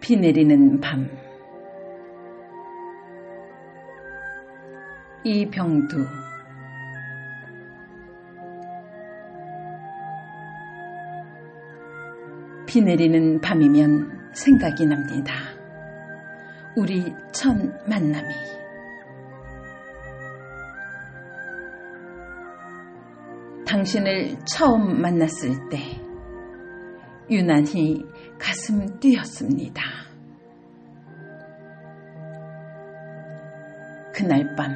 비 내리는 밤 이병두 비 내리는 밤이면 생각이 납니다. 우리 첫 만남이 당신을 처음 만났을 때 유난히 가슴 뛰었습니다. 그날 밤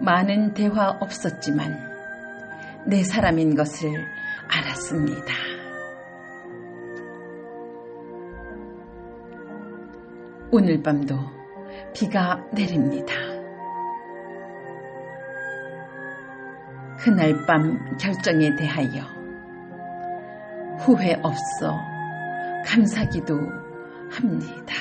많은 대화 없었지만 내 사람인 것을 알았습니다. 오늘 밤도 비가 내립니다. 그날 밤 결정에 대하여 후회 없어 감사기도 합니다.